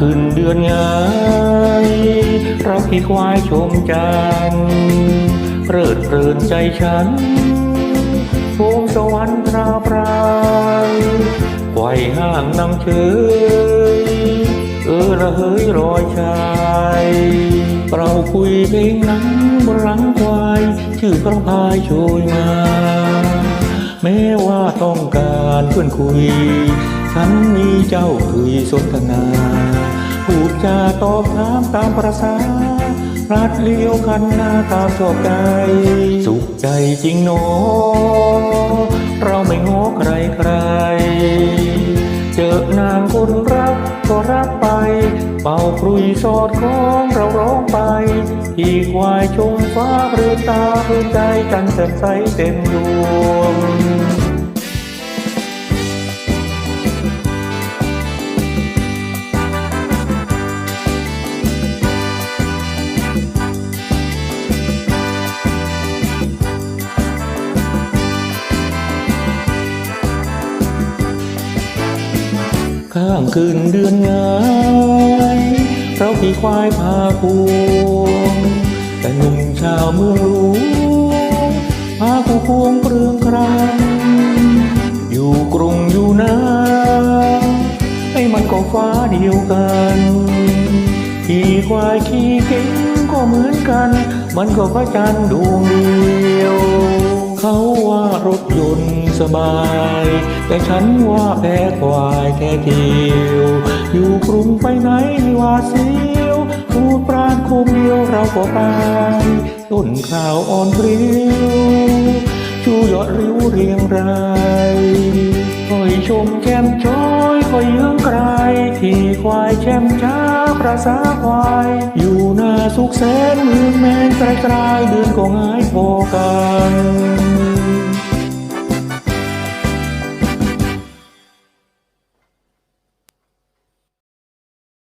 ขึ้นเดือนงายเราขี่ควายชมจันทร์เพลิดเพลินใจฉันโคมสวรรค์พราปรายไขว่ห้างนำเชยเออระเหยรอยชายเราคุยเพลงนังบนหลังควายชื่อพระพายโชยมา แม้ว่าต้องการเพื่อนคุย ฉันมีเจ้าคุยสนทนาพูดจาตอบถามตามประสาพลัดเลี้ยวคันหน้าตามชอบใจ สุขใจจริงหนเราไม่ง้อใครใคร เจอนางคนรักก็รักไป เป่าครุยสอดคล้องเราร้องไปที่ควายชมฟ้าเรือตาเรือใจจันทร์แจ่มใสเต็มดวง ข้างคืนเดือนงายเราขี่ควายพาพวง แต่หนุ่มชาวเมืองหลวงพาผู้พวงเปลืองครังอยู่กรุงอยู่นาให้มันก็ฟ้าเดียวกันขี่ควายขี่เก่งก็เหมือนกัน มันก็พระจันทร์ดวงเดียว เขาว่ารถยนต์สบาย แต่ฉันว่าแพ้ควายแค่เดียว อยู่กรุงไปไหนไม่ว่าเสียวพูดปราณคมเดียวเราก็ไปต้นข่าวอ่อนเปลิวชูยอดริ้วเรียงรายคอยชมแก้มช้อยคอยเยื้องไกลที่ควายแช่มช้าประสาควาย อยู่หน้าสุขแสนเมืองแมนไกลๆเดือนก็หายพอกัน